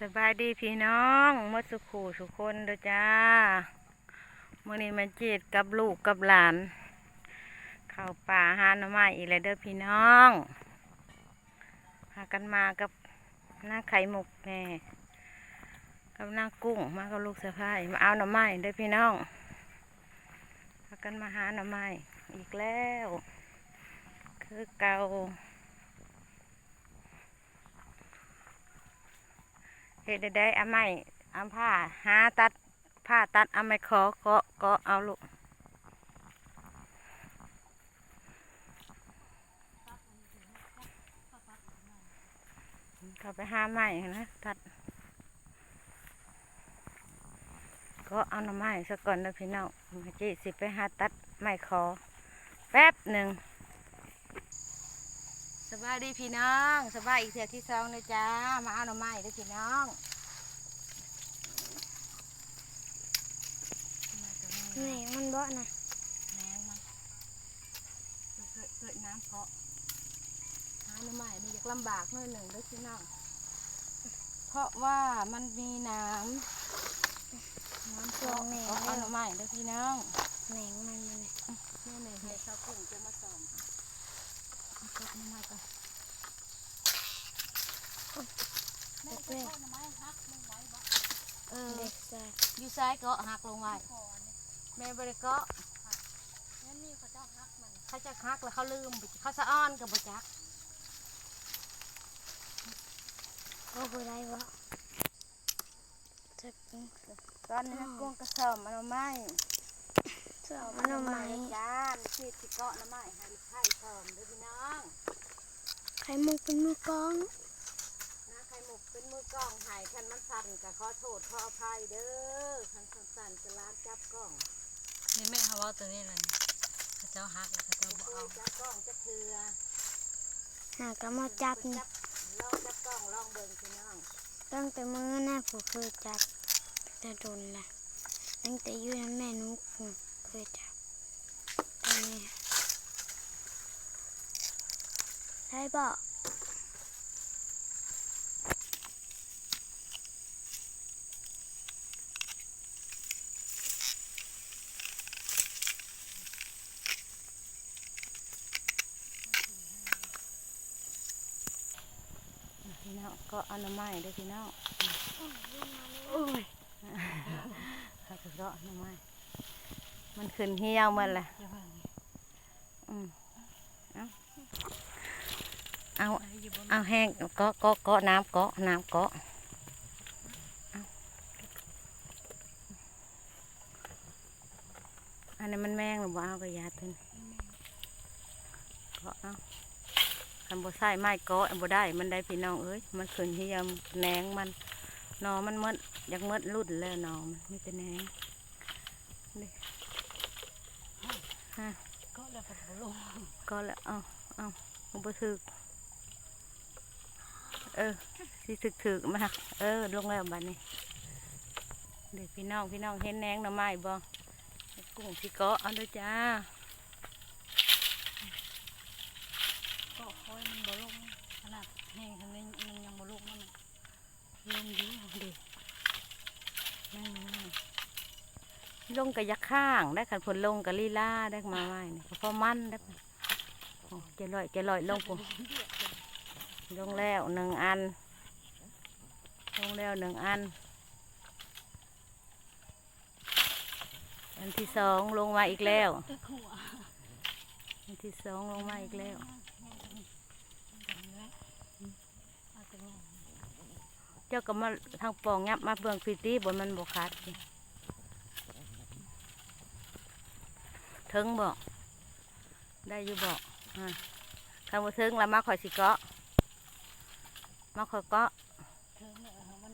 สบายดีพี่น้องมดสุขูสุคนเด้อจ้ามื่อนี้มันจีดกับลูกกับหลาน เข้าป่าหาหน่อไม้อีกแล้วเด้อพี่น้องพากันมากับหน้าไข่มุกแน่กับหน้ากุ้งมากับลูกสะพ้ายมาเอาหน่อไม้เด้อพี่น้องพากันมาหาหน่อไม้อีกแล้ว คือเก่า เฮ็ดได้ได้เอาไม้เอาผ้าหาตัดผ้าตัดเอาไม้ขอกาะเกาะเอาลูกเขาไปหาไม้นะตัด ก็เอาหน่อไม้สักก่อนนะพี่น้องมาจีสิไปหาตัดไม้ขอแป๊บหนึ่ง สบายดีพี่น้องสบายอีกเถือที่สองเลยจ้ามาเอาหน่อไม้เด้อพี่น้องนี่มันบ่นะแมงมันเกิดเกิดน้ำเกาะหาหน่อไม้นี่อยากลำบากหน่อยหนึ่งเด้วยพี่น้องเพราะว่ามันมีน้ำน้ำเกาะเกาะเอาหน่อไม้เด้วยพี่น้องแหนงมันมันแม่แม่ให้ชาวกลุ่มจะมาสอน เอาเกาะหน่อไม้ก่อนเด็กเด็กเออเด็กใส่อยู่ซ้ายเกาะหักลงไว้แม่บริเกาะเขาจะหักแล้วเขาลืมเขาสะอ้อนกับบจักก็บ่ได้บ่จะกินตอนนี้กุ้งกระสอบมันเอาไม้ เสื้อมันเอาไหมจานที่สิเกาะน้ำไม้ให้ไข่สอมเด้อพี่น้องไข่มุกเป็นมือกลองนะไข่หมกเป็นมือกล้องใหายคันมันสั่นก็ขอโทษขออภัยเด้อคันสั่นๆจะล้านจับกล้องนี่แม่เขาว่าตัวนี้เลยเขาเจ้าฮักแล้วเขาเจ้าบ่เคเอายจับกล้องจับเถือหากก็มาจับนี่จับลองจับกล้องลองเบิ่งพี่น้องตั้งแต่มื้อหน้าผมเคยจับแต่โดนละตั้งแต่อยู่นั้นแม่นุกเค ยจับตอนนี้ได้บ่พี่น้องก็เอาน้ำไม้เด้อพี่น้องโอ้ยเขาก็เกาะน้ำไมันขึ้นเหี่ยวมันแหละเอาเอาแห้งกาะเกาะเกาะน้ำกาะน้ำกาะเอาอันนี้มันแมงหรือเปล่าเอากระยาตัวนี้กาะเอาคันบ่ใส่ไม้เกาะบ่ได้มันได้พี่น้องเอ้ยมันขึ้นที่ยามแหนงมันนอมันมดอยากมดรุ่นแล้วนอมันมีแต่แหนงนี่ ฮะก็แล้วก็บ่ลงก็แล้วเอาเอามันบ่ถึกเออสิถึกถึกมาเออลงแล้วบัดนี้เด็กพี่น้องพี่น้องเห็นแหนงหน่อไม้บ่กุ้งสิเกาะเอาเด้อจ้าก็คอยมันบ่ลงขนาดแห้งทางนี้มันยังบ่ลงมันน่ะลงดีดีนั่นนั่น ลงกับยักข้างได้ขันผลลงกับลีลาได้มาไว้นี่ก็พอมันได้เจลอยเจลอยลงปุ๊ลงแล้วหนึ่งอัน ลงแล้วหนึ่งอัน อันที่สองลงมาอีกแล้ว อันที่สองลงมาอีกแล้วเจ้าก็มาทางปองยับมาเบืองพิตีบนมันบกขาด ถึงบอกได้อยู่บอกอ่าคำว่าถึงแล้วมาคอยสิเกาะมาคอยเกาะมัน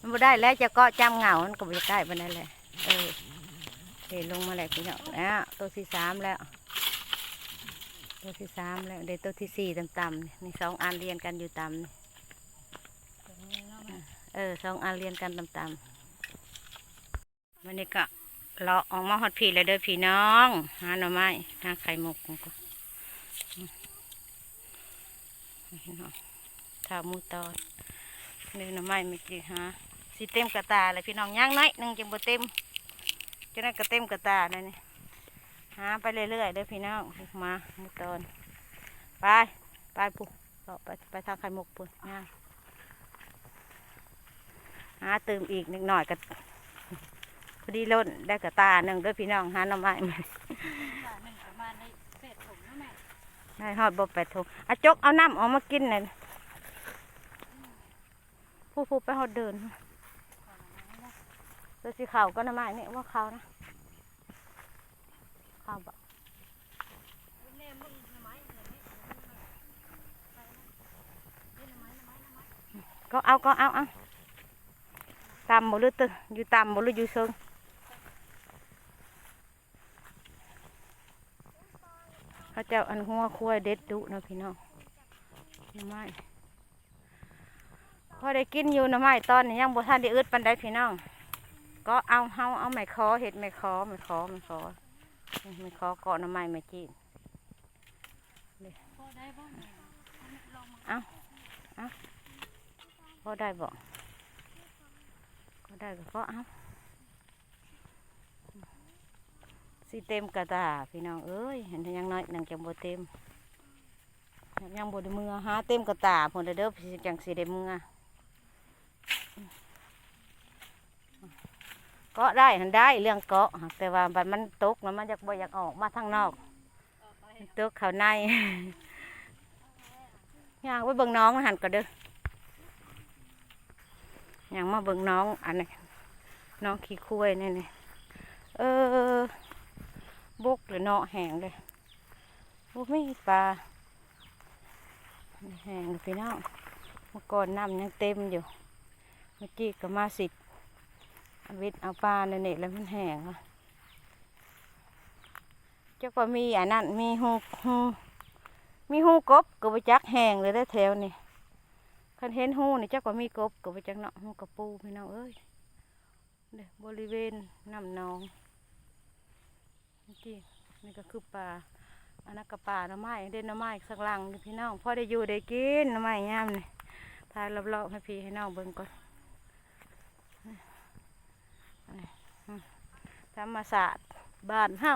มันบ่ได้แล้วจะเกาะจำเหงามันก็บ่ได้ได้ปนนั้นแหละเออเดี๋ยวลงมาแล้วพี่น้องนะตัวที่สามแล้ว ตัวที่สามแล้วเดี๋ยวตัวที่สี่ต่ำๆนี่สองอันเรียนกันอยู่ต่ำนี่เนาะมันเออสองอันเรียนกันต่ำๆวันนี้ก็ เลาะออกมาฮอดพี่เลยเด้อพี่น้องหาหน่อไม้หาไข่มุกก็อืมพี่น้องข้ามูตอนเนื้อหน่อไม้ไม่จีฮะสิเต็มกระตาเลยพี่น้องย่างน้อยหนึงจังบ่เต็มจะได้กระเต็มกระตาเนี่หาไปเรื่อยๆเด้อพี่น้องมามูตอนไปไปปุ๊บไปไปทางไข่มุกปุ๊บย่างหาเติมอีกนิดหน่อยก็ อดีล้นได้กระตาหนึ่งเด้อพี่น้องหาหน่อไม้มาบาทหนึ่งประมาณในเศษถุงนะแม่ได้ฮอดบ่แปดทุกอาจกเอาน้ำออกมากินเลยผู้ผู้ไปฮอดเดินตัวสีขาวก็น้ำไม้นี่ว่าขาวนะขาวบ่เน่มึงทำไมเนี่ยนี่นี่ทำไมทำไมทำไมก็เอาก็เอาเอาตำบ่หรือตึอยู่ตำบ่หรืออยู่เชิง เขาเจ้าอันหัวควายเด็ดดุนะพี่น้องน้ำไม้พอได้กินอยู่น้ำไม้ตอนนี้ยังบ่ทันได้อึดปันใดพี่น้อง ก็เอาเฮาเอาไม้คอเห็ดไม้คอไม้คอไม้คอไม้คอเกาะหน้ำไม้ไม้จีนพอได้บ้าเอาพอได้บ่ก็ได้ก็ก็เอา สิเต็มกระตาพี่น้องเอ้ยเห็นยังน้อยนังจังบ่เต็มยังบ่ได้มือหาเต็มกระตาพุ่นเด้อเด้อพี่จังสิได้มือเกาะได้หันได้เรื่องเกาะแต่ว่าบัดมันตกแล้วมันอยากบ่อยากออกมาทางนอกตกเข้าในย่างไปเบิ่งน้องหันก็เด้อย่างมาเบิ่งน้องอันนี้น้องขี้คุ้ยนี่นี่เออ บุกหรือเนาะแหงเลยบุกไมีปลาแหงเลยพี่น้องเมื่อก่อนน้ำยังเต็มอยู่ เมื่อกี้ก็มาสิบเอาวิทเอาปลาในเน็ตแล้วมันแหงอะเจ้าก็มีอันนั้นมีหูหูมีหูกบก็ไปจักแหงเลยได้แถวนี่คันเห็นหูนี่จักว่ามีกบก็ไปจักเนาะหูกระปูพี่น้องเอ้ยเด้อบริเวณน้ำนองนี่ ที่นี่ก็คือป่าอันนั้นก็ป่าหน้ำไม้เด่นหน้ำไม้สักลังพี่น้องพ่อได้อยู่ได้กินหน้ำไม้ยามนี่ทายรอบๆให้พี่ให้น้องเบิ่งก่อนนี่นี่อืมธรรมศาสตร์บ้านเฮา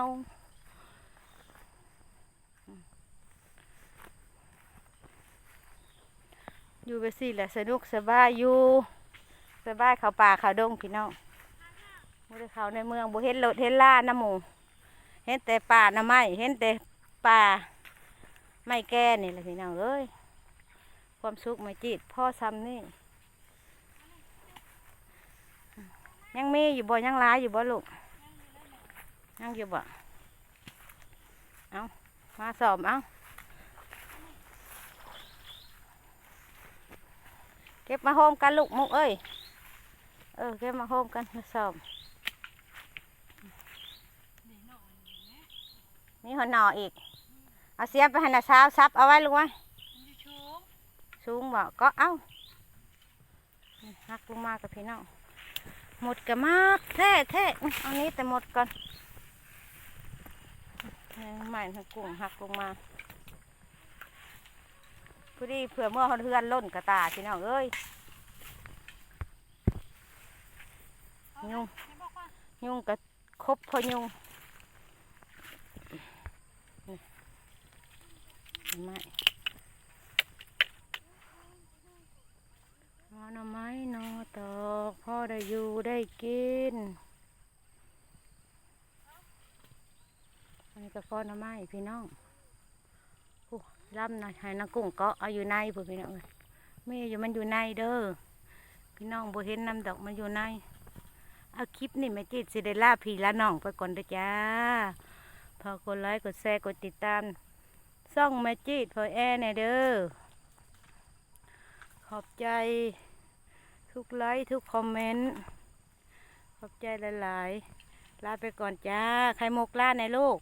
อยู่ไปสิแหละสนุกสบายอยู่สบายเขาป่าเขาดงพี่น้องบ่ได้เขาในเมืองบ่เห็นรถเห็นล่าน้ำหมู เห็นแต่ป่าน้ำไม้เห็นแต่ป่าไม้แก่นี่แหละพี่น้องเอ้ยความสุขไม่จิตพ่อซ้ำนี่ ยังมีอยู่บ่ยังร้ายอยู่บ่ลูกยังอยู่บ่เอามาสอบเอาเก็บมาโฮมกันลูกมุกเอ้ยเออเก็บมาโฮมกันมาสอบ มีหัวหนออีก เอาเสียบไปให้นาเช้าซับเอาไว้ลูกไว้มันจะชูงสูงบ่ก็เอานี่หักลงมากับพี่น้องหมดกันมากแท้แท้อุ๊ยเอานี้แต่หมดก่อนนี่ใหม่ทั้งกุ้งหักลงมาพอดีเผื่อเมื่อเขาเทือนล้นกระตาพี่น้องเอ้ยยุงให้บอกว่ายุงก็ครบพอยุงนี่เห็ นไหม่เอาหน่อไม้หนอตอกพ่อได้อยู่ได้กินอันนี้ก็พ่อหน่อไม้พี่น้องผู้ล่ำหน่อยให้นักกุ้งเกาะเอาอยู่ในผู้พี่น้องเอ้ยไม่อยู่มันอยู่ในเด้อพี่น้องบ่เห็นน้ำดอกมันอยู่ในเอาคลิปนี่แม่จิตสิได้ลาพี่ลาน้องไปก่อนเด้อจ้าพอกดไลค์กดแชร์กดติดตาม ซ่องแม่จิตพอแอร์ในเด้อ ขอบใจทุกไลค์ทุกคอมเมนต์ ขอบใจหลาย ๆ ลาไปก่อนจ้า ใครมกลาในลูก